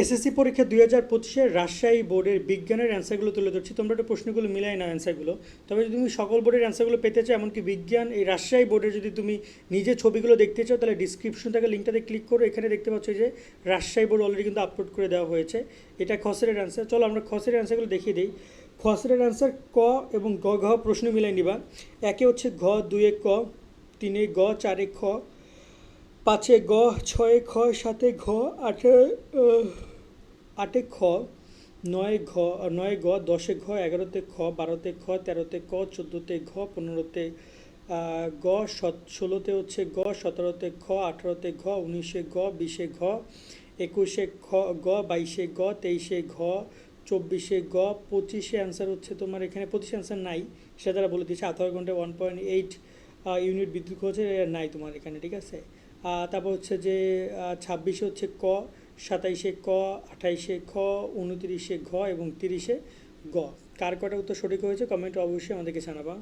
SSC পরীক্ষা দুই হাজার পঁচিশে রাজশাহী বোর্ডের বিজ্ঞানের অ্যান্সারগুলো তুলে ধরছি। তোমরা একটু প্রশ্নগুলো মিলাই না অ্যান্সারগুলো। তবে যদি তুমি সকল বোর্ডের অ্যান্সারগুলো পেতে চাও, এমনকি বিজ্ঞান, এই রাজশাহী বোর্ডের যদি তুমি নিজে ছবিগুলো দেখতে চাও, তাহলে ডিসক্রিপশন থেকে লিঙ্কটাতে ক্লিক করো। এখানে দেখতে পাচ্ছ যে রাজশাহী বোর্ড অলরেডি কিন্তু আপলোড করে দেওয়া হয়েছে। এটা খসের অ্যান্সার চলো আমরা খসের অ্যান্সারগুলো দেখিয়ে দিই। খসরের অ্যান্সার ক এবং গ ঘ প্রশ্ন মিলাই নিবা। একে হচ্ছে ঘ, দুয়ে ক, তিনে গ, চারে খ। পাঁচে গ, ছয়ে খ, সাতে ঘ আটে আটে খ, নয় ঘ, নয় গ, দশে ঘ, এগারোতে খ, বারোতে খ, তেরোতে ক, চোদ্দোতে ঘ, পনেরোতে গ ষোলোতে হচ্ছে গ, সতেরোতে খ, আঠারোতে ঘ, উনিশে গ বিশে ঘ, একুশে খ, গ, বাইশে গ তেইশে ঘ, চব্বিশে গ পঁচিশে অ্যান্সার হচ্ছে তোমার এখানে, পঁচিশে অ্যান্সার নাই, সেটা তারা বলে দিয়েছে, আঠারো ঘন্টায় ওয়ান পয়েন্ট এইট ইউনিট বিদ্যুৎ খরচে নাই তোমার এখানে, ঠিক আছে? তারপর হচ্ছে যে ছাব্বিশে হচ্ছে ক, সাতাইশে ক, আঠাইশে খ, উনতিরিশে ঘ এবং তিরিশে গ। কার কটা উত্তর সঠিক হয়েছে? কমেন্ট অবশ্যই আমাদেরকে জানাবা।